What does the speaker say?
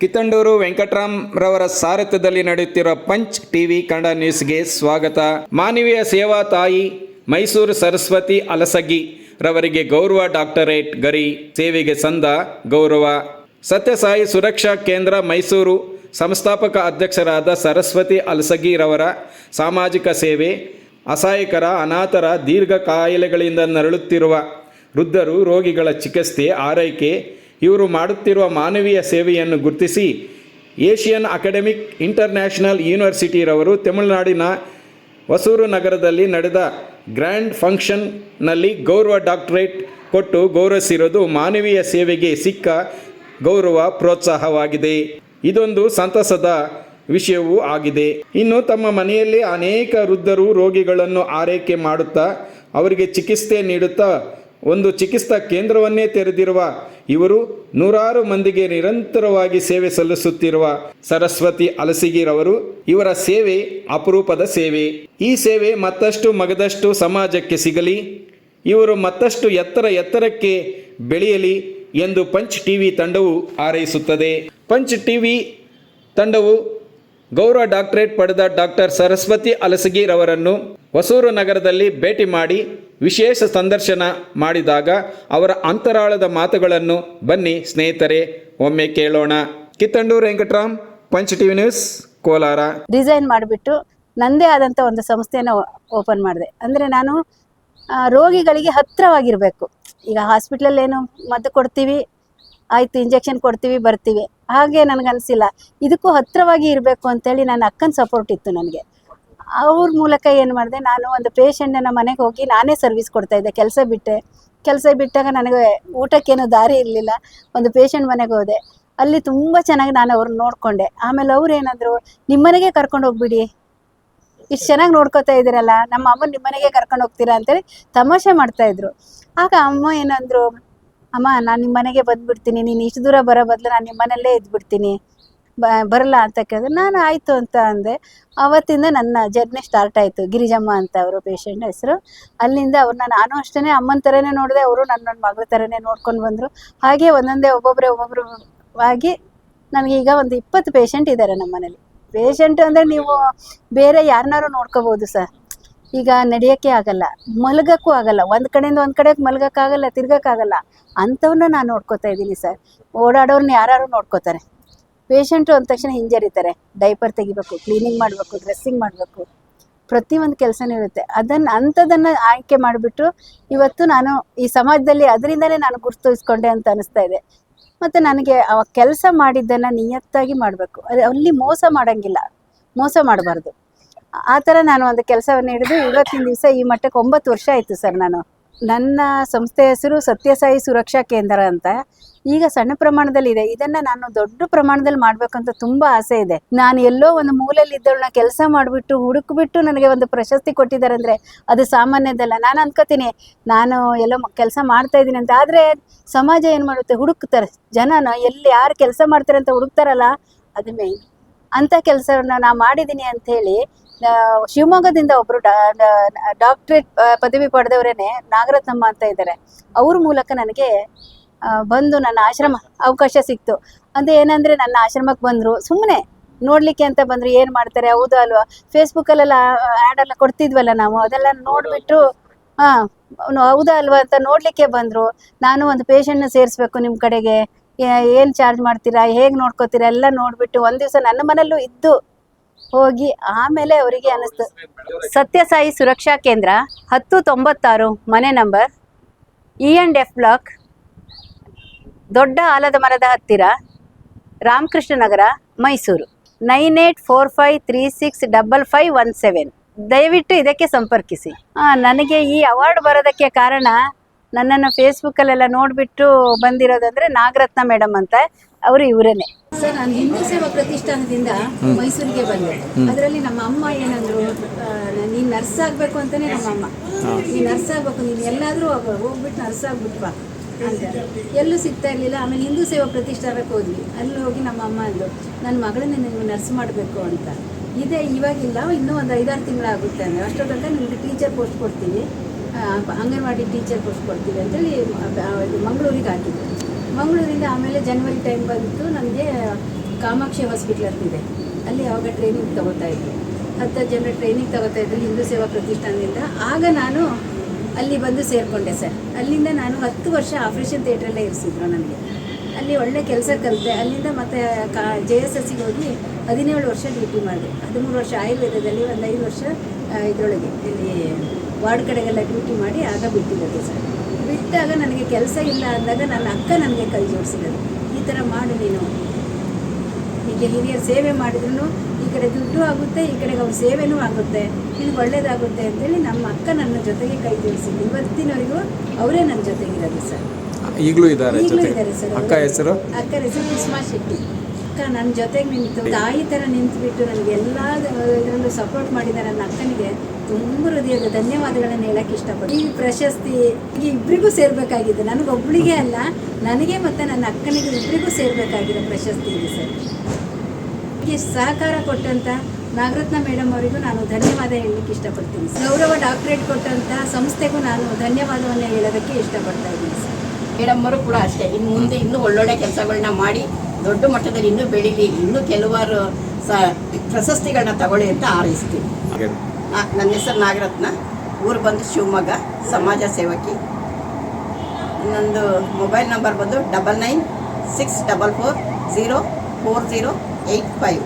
ಕಿತ್ತಂಡೂರು ವೆಂಕಟರಾಮ್ ರವರ ಸಾರಥ್ಯದಲ್ಲಿ ನಡೆಯುತ್ತಿರುವ punch TV Kannada ನ್ಯೂಸ್ಗೆ ಸ್ವಾಗತ. ಮಾನವೀಯ ಸೇವಾ ತಾಯಿ ಮೈಸೂರು ಸರಸ್ವತಿ ಅಲಸಗಿ ರವರಿಗೆ ಗೌರವ ಡಾಕ್ಟರೇಟ್ ಗರಿ ಸೇವೆಗೆ ಸಂದ ಗೌರವ. ಸತ್ಯಸಾಯಿ ಸುರಕ್ಷಾ ಕೇಂದ್ರ ಮೈಸೂರು ಸಂಸ್ಥಾಪಕ ಅಧ್ಯಕ್ಷರಾದ ಸರಸ್ವತಿ ಅಲಸಗಿ ರವರ ಸಾಮಾಜಿಕ ಸೇವೆ, ಅಸಹಾಯಕರ, ಅನಾಥರ ದೀರ್ಘ ಕಾಯಿಲೆಗಳಿಂದ ನರಳುತ್ತಿರುವ ವೃದ್ಧರು ರೋಗಿಗಳ ಚಿಕಿತ್ಸೆ, ಆರೈಕೆ ಇವರು ಮಾಡುತ್ತಿರುವ ಮಾನವೀಯ ಸೇವೆಯನ್ನು ಗುರುತಿಸಿ ಏಷಿಯನ್ ಅಕಾಡೆಮಿಕ್ ಇಂಟರ್ನ್ಯಾಷನಲ್ ಯೂನಿವರ್ಸಿಟಿರವರು ತಮಿಳುನಾಡಿನ ಹೊಸೂರು ನಗರದಲ್ಲಿ ನಡೆದ ಗ್ರ್ಯಾಂಡ್ ಫಂಕ್ಷನ್ನಲ್ಲಿ ಗೌರವ ಡಾಕ್ಟರೇಟ್ ಕೊಟ್ಟು ಗೌರವಿಸಿರೋದು ಮಾನವೀಯ ಸೇವೆಗೆ ಸಿಕ್ಕ ಗೌರವ ಪ್ರೋತ್ಸಾಹವಾಗಿದೆ. ಇದೊಂದು ಸಂತಸದ ವಿಷಯವೂ ಆಗಿದೆ. ಇನ್ನು ತಮ್ಮ ಮನೆಯಲ್ಲಿ ಅನೇಕ ವೃದ್ಧರು ರೋಗಿಗಳನ್ನು ಆರೈಕೆ ಮಾಡುತ್ತಾ ಅವರಿಗೆ ಚಿಕಿತ್ಸೆ ನೀಡುತ್ತಾ ಒಂದು ಚಿಕಿತ್ಸಾ ಕೇಂದ್ರವನ್ನೇ ತೆರೆದಿರುವ ಇವರು ನೂರಾರು ಮಂದಿಗೆ ನಿರಂತರವಾಗಿ ಸೇವೆ ಸಲ್ಲಿಸುತ್ತಿರುವ ಸರಸ್ವತಿ ಅಲಸಿಗಿರವರು. ಇವರ ಸೇವೆ ಅಪರೂಪದ ಸೇವೆ. ಈ ಸೇವೆ ಮತ್ತಷ್ಟು ಮಗದಷ್ಟು ಸಮಾಜಕ್ಕೆ ಸಿಗಲಿ, ಇವರು ಮತ್ತಷ್ಟು ಎತ್ತರ ಎತ್ತರಕ್ಕೆ ಬೆಳೆಯಲಿ ಎಂದು ಪಂಚ್ ಟಿವಿ ತಂಡವು ಹಾರೈಸುತ್ತದೆ. ಪಂಚ್ ಟಿವಿ ತಂಡವು ಗೌರವ ಡಾಕ್ಟರೇಟ್ ಪಡೆದ ಡಾಕ್ಟರ್ ಸರಸ್ವತಿ ಅಲಸಗಿರವರನ್ನು ಹೊಸೂರು ನಗರದಲ್ಲಿ ಭೇಟಿ ಮಾಡಿ ವಿಶೇಷ ಸಂದರ್ಶನ ಮಾಡಿದಾಗ ಅವರ ಅಂತರಾಳದ ಮಾತುಗಳನ್ನು ಬನ್ನಿ ಸ್ನೇಹಿತರೆ, ಒಮ್ಮೆ ಕೇಳೋಣ. ಕಿತ್ತಂಡೂರು ವೆಂಕಟರಾಮ್, ಪಂಚ ಟಿವಿ ನ್ಯೂಸ್, ಕೋಲಾರ. ಡಿಸೈನ್ ಮಾಡಿಬಿಟ್ಟು ನನ್ನದೇ ಆದಂಥ ಒಂದು ಸಂಸ್ಥೆಯನ್ನು ಓಪನ್ ಮಾಡಿದೆ. ಅಂದರೆ ನಾನು ರೋಗಿಗಳಿಗೆ ಹತ್ತಿರವಾಗಿರಬೇಕು ಈಗ ಹಾಸ್ಪಿಟ್ಲಲ್ಲಿ ಏನು ಮದ್ದು ಕೊಡ್ತೀವಿ, ಆಯಿತು ಇಂಜೆಕ್ಷನ್ ಕೊಡ್ತೀವಿ, ಬರ್ತೀವಿ. ಹಾಗೆ ನನಗನ್ಸಿಲ್ಲ. ಇದಕ್ಕೂ ಹತ್ತಿರವಾಗಿ ಇರಬೇಕು ಅಂತೇಳಿ ನನ್ನ ಅಕ್ಕನ ಸಪೋರ್ಟ್ ಇತ್ತು ನನಗೆ. ಅವ್ರ ಮೂಲಕ ಏನು ಮಾಡಿದೆ, ನಾನು ಒಂದು ಪೇಷಂಟನ್ನ ಮನೆಗೆ ಹೋಗಿ ನಾನೇ ಸರ್ವಿಸ್ ಕೊಡ್ತಾ ಇದ್ದೆ. ಕೆಲಸ ಬಿಟ್ಟೆ. ಕೆಲಸ ಬಿಟ್ಟಾಗ ನನಗೆ ಊಟಕ್ಕೇನು ದಾರಿ ಇರಲಿಲ್ಲ. ಒಂದು ಪೇಷಂಟ್ ಮನೆಗೆ ಹೋದೆ. ಅಲ್ಲಿ ತುಂಬ ಚೆನ್ನಾಗಿ ನಾನು ಅವ್ರನ್ನ ನೋಡಿಕೊಂಡೆ. ಆಮೇಲೆ ಅವ್ರು ನಿಮ್ಮ ನಿಮ್ಮನೆಗೆ ಕರ್ಕೊಂಡು ಹೋಗ್ಬಿಡಿ. ಇಷ್ಟು ಚೆನ್ನಾಗಿ ನೋಡ್ಕೋತಾ ಇದ್ದೀರಲ್ಲ, ನಮ್ಮ ಅಮ್ಮ ನಿಮ್ಮನೆಗೆ ಕರ್ಕೊಂಡು ಹೋಗ್ತೀರಾ? ಅಂತೇಳಿ ತಮಾಷೆ ಮಾಡ್ತಾಯಿದ್ರು ಆಗ ಅಮ್ಮ ಏನಂದರು, ಅಮ್ಮ, ನಾನು ನಿಮ್ಮ ಮನೆಗೆ ಬಂದ್ಬಿಡ್ತೀನಿ. ನೀನು ಇಷ್ಟು ದೂರ ಬರೋ ಬದಲು ನಾನು ನಿಮ್ಮ ಮನೆಯಲ್ಲೇ ಇದ್ಬಿಡ್ತೀನಿ. ಬ, ಬರಲ್ಲ ಅಂತ ಕೇಳಿದ್ರೆ ನಾನು ಆಯಿತು ಅಂತ ಅಂದೆ. ಅವತ್ತಿಂದ ನನ್ನ ಜರ್ನಿ ಸ್ಟಾರ್ಟ್ ಆಯಿತು. ಗಿರಿಜಮ್ಮ ಅಂತ ಅವರು ಪೇಷಂಟ್ ಹೆಸರು. ಅಲ್ಲಿಂದ ಅವ್ರು ನಾನು ಅಷ್ಟೇ ಅಮ್ಮನ ಥರನೇ ನೋಡಿದೆ, ಅವರು ನನ್ನ ಮಗಳ ಥರನೇ ನೋಡ್ಕೊಂಡು ಬಂದರು. ಹಾಗೆ ಒಂದೊಂದೇ ಒಬ್ಬೊಬ್ಬರೇ ಒಬ್ಬೊಬ್ಬರು ಆಗಿ ನನಗೀಗ ಒಂದು ಇಪ್ಪತ್ತು ಪೇಷಂಟ್ ಇದ್ದಾರೆ ನಮ್ಮ ಮನೇಲಿ. ಪೇಷಂಟ್ ಅಂದರೆ ನೀವು ಬೇರೆ ಯಾರನ್ನಾರು ನೋಡ್ಕೋಬೋದು ಸರ್. ಈಗ ನಡೆಯೋಕ್ಕೆ ಆಗಲ್ಲ, ಮಲಗಕ್ಕೂ ಆಗಲ್ಲ. ಒಂದು ಕಡೆಯಿಂದ ಒಂದು ಕಡೆಗೆ ಮಲಗಕ್ಕಾಗಲ್ಲ, ತಿರ್ಗಕ್ಕಾಗಲ್ಲ. ಅಂಥವನ್ನ ನಾನು ನೋಡ್ಕೋತಾ ಇದ್ದೀನಿ ಸರ್. ಓಡಾಡೋರ್ನ ಯಾರು ನೋಡ್ಕೋತಾರೆ. ಪೇಷಂಟು ಅಂದ ತಕ್ಷಣ ಹಿಂಜರಿತಾರೆ. ಡೈಪರ್ ತೆಗಿಬೇಕು ಕ್ಲೀನಿಂಗ್ ಮಾಡಬೇಕು ಡ್ರೆಸ್ಸಿಂಗ್ ಮಾಡಬೇಕು. ಪ್ರತಿಯೊಂದು ಕೆಲಸನೂ ಇರುತ್ತೆ. ಅದನ್ನು ಅಂಥದ್ದನ್ನು ಆಯ್ಕೆ ಮಾಡಿಬಿಟ್ಟು ಇವತ್ತು ನಾನು ಈ ಸಮಾಜದಲ್ಲಿ ಅದರಿಂದಲೇ ನಾನು ಗುರುತಿಸ್ಕೊಂಡೆ ಅಂತ ಅನಿಸ್ತಾ ಇದೆ. ಮತ್ತು ನನಗೆ ಆ ಕೆಲಸ ಮಾಡಿದ್ದನ್ನು ನಿಯತ್ತಾಗಿ ಮಾಡಬೇಕು. ಅಲ್ಲಿ ಮೋಸ ಮಾಡೋಂಗಿಲ್ಲ. ಮೋಸ ಮಾಡಬಾರ್ದು. ಆ ಥರ ನಾನು ಒಂದು ಕೆಲಸವನ್ನು ಹಿಡಿದು ಇವತ್ತಿನ ದಿವಸ ಈ ಮಟ್ಟಕ್ಕೆ ಒಂಬತ್ತು ವರ್ಷ ಆಯಿತು ಸರ್ ನಾನು. ನನ್ನ ಸಂಸ್ಥೆ ಹೆಸರು ಸತ್ಯಸಾಯಿ ಸುರಕ್ಷಾ ಕೇಂದ್ರ ಅಂತ. ಈಗ ಸಣ್ಣ ಪ್ರಮಾಣದಲ್ಲಿ ಇದೆ ಇದನ್ನ ನಾನು ದೊಡ್ಡ ಪ್ರಮಾಣದಲ್ಲಿ ಮಾಡ್ಬೇಕಂತ ತುಂಬಾ ಆಸೆ ಇದೆ. ನಾನು ಎಲ್ಲೋ ಒಂದು ಮೂಲೆಯಲ್ಲಿ ಇದ್ದವಳನ್ನ ಕೆಲಸ ಮಾಡಿಬಿಟ್ಟು, ಹುಡುಕ್ಬಿಟ್ಟು ನನಗೆ ಒಂದು ಪ್ರಶಸ್ತಿ ಕೊಟ್ಟಿದ್ದಾರೆ ಅಂದ್ರೆ ಅದು ಸಾಮಾನ್ಯದಲ್ಲ. ನಾನು ಅನ್ಕೋತೀನಿ, ನಾನು ಎಲ್ಲೋ ಕೆಲಸ ಮಾಡ್ತಾ ಇದ್ದೀನಿ ಅಂತ. ಆದ್ರೆ ಸಮಾಜ ಏನ್ ಮಾಡುತ್ತೆ? ಹುಡುಕ್ತಾರೆ. ಜನನ ಎಲ್ಲಿ ಯಾರು ಕೆಲಸ ಮಾಡ್ತಾರೆ ಅಂತ ಹುಡುಕ್ತಾರಲ್ಲ, ಅದು ಮೇನ್ ಅಂತ ಕೆಲಸವನ್ನ ನಾ ಮಾಡಿದ್ದೀನಿ ಅಂತ ಹೇಳಿ ಶಿವಮೊಗ್ಗದಿಂದ ಒಬ್ರು ಡಾಕ್ಟ್ರೇಟ್ ಪದವಿ ಪಡೆದವರೇನೆ ನಾಗರತ್ನಮ್ಮ ಅಂತ ಇದ್ದಾರೆ. ಅವ್ರ ಮೂಲಕ ನನಗೆ ಬಂದು ನನ್ನ ಆಶ್ರಮ ಅವಕಾಶ ಸಿಕ್ತು. ಅಂದ್ರೆ ಏನಂದ್ರೆ ನನ್ನ ಆಶ್ರಮಕ್ಕೆ ಬಂದ್ರು. ಸುಮ್ಮನೆ ನೋಡ್ಲಿಕ್ಕೆ ಅಂತ ಬಂದ್ರು. ಏನ್ ಮಾಡ್ತಾರೆ? ಹೌದು ಅಲ್ವಾ? ಫೇಸ್ಬುಕ್ಕಲ್ಲೆಲ್ಲ ಆಡ್ ಎಲ್ಲ ಕೊಡ್ತಿದ್ವಲ್ಲ ನಾವು. ಅದೆಲ್ಲ ನೋಡ್ಬಿಟ್ಟು ಹಾ ಹೌದಾ ಅಲ್ವಾ ಅಂತ ನೋಡ್ಲಿಕ್ಕೆ ಬಂದ್ರು. ನಾನು ಒಂದು ಪೇಷಂಟ್ನ ಸೇರಿಸ್ಬೇಕು ನಿಮ್ಮ ಕಡೆಗೆ. ಏನು ಏನ್ ಚಾರ್ಜ್ ಮಾಡ್ತೀರಾ? ಹೇಗ್ ನೋಡ್ಕೋತೀರಾ? ಎಲ್ಲ ನೋಡ್ಬಿಟ್ಟು ಒಂದ್ ದಿವಸ ನನ್ನ ಮನೆಯಲ್ಲೂ ಇದ್ದು ಹೋಗಿ ಆಮೇಲೆ ಅವರಿಗೆ ಅನಿಸ್ತು ಸತ್ಯಸಾಯಿ ಸುರಕ್ಷಾ ಕೇಂದ್ರ, ಹತ್ತು ತೊಂಬತ್ತಾರು, ಮನೆ number E and F block, ದೊಡ್ಡ ಆಲದ ಮರದ ಹತ್ತಿರ, Ramakrishna Nagar, Mysuru. Nine eight four five three six double five one seven. ದಯವಿಟ್ಟು ಇದಕ್ಕೆ ಸಂಪರ್ಕಿಸಿ. ನನಗೆ ಈ ಅವಾರ್ಡ್ ಬರೋದಕ್ಕೆ ಕಾರಣ ನನ್ನನ್ನು ಫೇಸ್ಬುಕ್ಕಲ್ಲೆಲ್ಲ ನೋಡಿಬಿಟ್ಟು ಬಂದಿರೋದಂದರೆ ನಾಗರತ್ನ ಮೇಡಮ್ ಅಂತ. ಅವರು ಇವರೇನೆ ಸರ್ ನಾನು ಹಿಂದೂ ಸೇವಾ ಪ್ರತಿಷ್ಠಾನದಿಂದ ಮೈಸೂರಿಗೆ ಬಂದೆ. ಅದರಲ್ಲಿ ನಮ್ಮ ಅಮ್ಮ ಏನಂದ್ರು ನೀನ್ ನರ್ಸ್ ಆಗ್ಬೇಕು ಅಂತಾನೆ ನಮ್ಮ ಅಮ್ಮ. ನೀನ್ ನರ್ಸ್ ಆಗ್ಬೇಕು ನೀನ್ ಎಲ್ಲಾದ್ರೂ ಹೋಗ್ಬಿಟ್ಟು ನರ್ಸ್ ಆಗ್ಬಿಟ್ವಾ ಅಂತ ಎಲ್ಲೂ ಸಿಗ್ತಾ ಇರಲಿಲ್ಲ ಆಮೇಲೆ ಹಿಂದೂ ಸೇವಾ ಪ್ರತಿಷ್ಠಾನಕ್ಕೆ ಹೋದ್ವಿ. ಅಲ್ಲಿ ಹೋಗಿ ನಮ್ಮ ಅಮ್ಮ ಅಂದ್ರು ನನ್ನ ಮಗಳನ್ನ ನೀವು ನರ್ಸ್ ಮಾಡಬೇಕು ಅಂತ. ಇದೆ ಇವಾಗಿಲ್ಲ ಇನ್ನೂ ಒಂದು ಐದಾರು ತಿಂಗಳಾಗುತ್ತೆ ಅಂದರೆ. ಅಷ್ಟರ ತನಕ ನಿಮಗೆ ಟೀಚರ್ ಪೋಸ್ಟ್ ಕೊಡ್ತೀವಿ. ಅಂಗನವಾಡಿ ಟೀಚರ್ ಪೋಸ್ಟ್ ಕೊಡ್ತೀವಿ ಅಂತೇಳಿ ಮಂಗಳೂರಿಗೆ ಹಾಕಿದ್ರು. ಮಂಗಳೂರಿಂದ ಆಮೇಲೆ ಜನವರಿ ಟೈಮ್ ಬಂತು ನಮಗೆ ಕಾಮಾಕ್ಷಿ ಹಾಸ್ಪಿಟ್ಲ್ ಅಂತಿದೆ ಅಲ್ಲಿ ಯಾವಾಗ ಟ್ರೈನಿಂಗ್ ತಗೋತಾ ಇದ್ದೆ. ಹತ್ತು ಜನ ಟ್ರೈನಿಂಗ್ ತಗೋತಾ ಇದ್ದರು ಹಿಂದೂ ಸೇವಾ ಪ್ರತಿಷ್ಠಾನದಿಂದ ಆಗ ನಾನು ಅಲ್ಲಿ ಬಂದು ಸೇರಿಕೊಂಡೆ ಸರ್. ಅಲ್ಲಿಂದ ನಾನು ಹತ್ತು ವರ್ಷ ಆಪ್ರೇಷನ್ ಥಿಯೇಟ್ರಲ್ಲೇ ಇರಿಸಿದ್ರು ನನಗೆ. ಅಲ್ಲಿ ಒಳ್ಳೆ ಕೆಲಸ ಕಲಿತೆ. ಅಲ್ಲಿಂದ ಮತ್ತೆ ಕಾ ಜೆ ಎಸ್ ಎಸ್ಸಿಗೆ ಹೋಗಿ ಹದಿನೇಳು ವರ್ಷ ಡ್ಯೂಟಿ ಮಾಡಿದೆ. ಹದಿಮೂರು ವರ್ಷ ಆಯುರ್ವೇದದಲ್ಲಿ ಒಂದು ಐದು ವರ್ಷ ಇದರೊಳಗೆ ಇಲ್ಲಿ ವಾರ್ಡ್ ಕಡೆಗೆಲ್ಲ ಡ್ಯೂಟಿ ಮಾಡಿ ಆಗ ಬಿಟ್ಟಿರೋದು ಸರ್. ಬಿಟ್ಟಾಗ ನನಗೆ ಕೆಲಸ ಇಲ್ಲ ಅಂದಾಗ ನನ್ನ ಅಕ್ಕ ನನಗೆ ಕೈ ಜೋಡಿಸಿದರು ಈ ಥರ ಮಾಡು ನೀನು. ಹೀಗೆ ಹಿರಿಯರು ಸೇವೆ ಮಾಡಿದ್ರು ಈ ಕಡೆ ದುಡ್ಡು ಆಗುತ್ತೆ ಈ ಕಡೆಗೆ ಅವ್ರ ಸೇವೆನೂ ಆಗುತ್ತೆ ನಿನಗೆ ಒಳ್ಳೇದಾಗುತ್ತೆ ಅಂತೇಳಿ ನಮ್ಮ ಅಕ್ಕ ನನ್ನ ಜೊತೆಗೆ ಕೈ ಜೋಡಿಸಿದ್ರು ಇವತ್ತಿನವರೆಗೂ ಅವರೇ ನನ್ನ ಜೊತೆಗಿರೋದು ಸರ್. ಈಗಲೂ ಇದ್ದಾರೆ ಈಗಲೂ ಇದ್ದಾರೆ ಸರ್ ಅಕ್ಕ ಹೆಸರು? ಅಕ್ಕ ಹೆಸರು ಕುಸುಮಾ ಶೆಟ್ಟಿ. ಅಕ್ಕ ನನ್ನ ಜೊತೆಗೆ ನಿಂತು ತಾಯಿ ಥರ ನಿಂತುಬಿಟ್ಟು ನನಗೆ ಎಲ್ಲ ಇದರಲ್ಲೂ ಸಪೋರ್ಟ್ ಮಾಡಿದ ನನ್ನ ಅಕ್ಕನಿಗೆ, ತುಂಬ ಹೃದಯದ ಧನ್ಯವಾದಗಳನ್ನು ಹೇಳಕ್ಕೆ ಇಷ್ಟಪಡ್ತೀನಿ. ಈ ಪ್ರಶಸ್ತಿ ಈಗ ಇಬ್ಬರಿಗೂ ಸೇರಬೇಕಾಗಿದೆ. ನನಗೊಬ್ಬಳಿಗೆ ಅಲ್ಲ, ನನಗೆ ಮತ್ತು ನನ್ನ ಅಕ್ಕನಿಗೆ ಇಬ್ಬರಿಗೂ ಸೇರಬೇಕಾಗಿರೋ ಪ್ರಶಸ್ತಿ ಇದೆ ಸರ್. ಈ ಸಹಕಾರ ಕೊಟ್ಟಂಥ ನಾಗರತ್ನ ಮೇಡಮ್ ಅವರಿಗೂ ನಾನು ಧನ್ಯವಾದ ಹೇಳಲಿಕ್ಕೆ ಇಷ್ಟಪಡ್ತೀನಿ ಗೌರವ ಡಾಕ್ಟ್ರೇಟ್ ಕೊಟ್ಟಂಥ ಸಂಸ್ಥೆಗೂ ನಾನು ಧನ್ಯವಾದವನ್ನು ಹೇಳೋದಕ್ಕೆ ಇಷ್ಟಪಡ್ತಾ ಇದ್ದೀನಿ ಸರ್. ಮೇಡಮ್ ಅವರು ಕೂಡ ಅಷ್ಟೇ. ಇನ್ನು ಮುಂದೆ ಇನ್ನೂ ಒಳ್ಳೊಳ್ಳೆ ಕೆಲಸಗಳನ್ನ ಮಾಡಿ ದೊಡ್ಡ ಮಟ್ಟದಲ್ಲಿ ಇನ್ನೂ ಬೆಳೀಲಿ ಇನ್ನೂ ಕೆಲವಾರು ಸ ಪ್ರಶಸ್ತಿಗಳನ್ನ ತಗೊಳ್ಳಿ ಅಂತ ಹಾರೈಸ್ತೀನಿ ಆ, ನನ್ನ ಹೆಸರು ನಾಗರತ್ನ. ಊರು ಬಂದು ಶಿವಮೊಗ್ಗ ಸಮಾಜ ಸೇವಕಿ. ನಂದು ಮೊಬೈಲ್ ನಂಬರ್ ಬಂದು double nine six double four zero four zero eight five.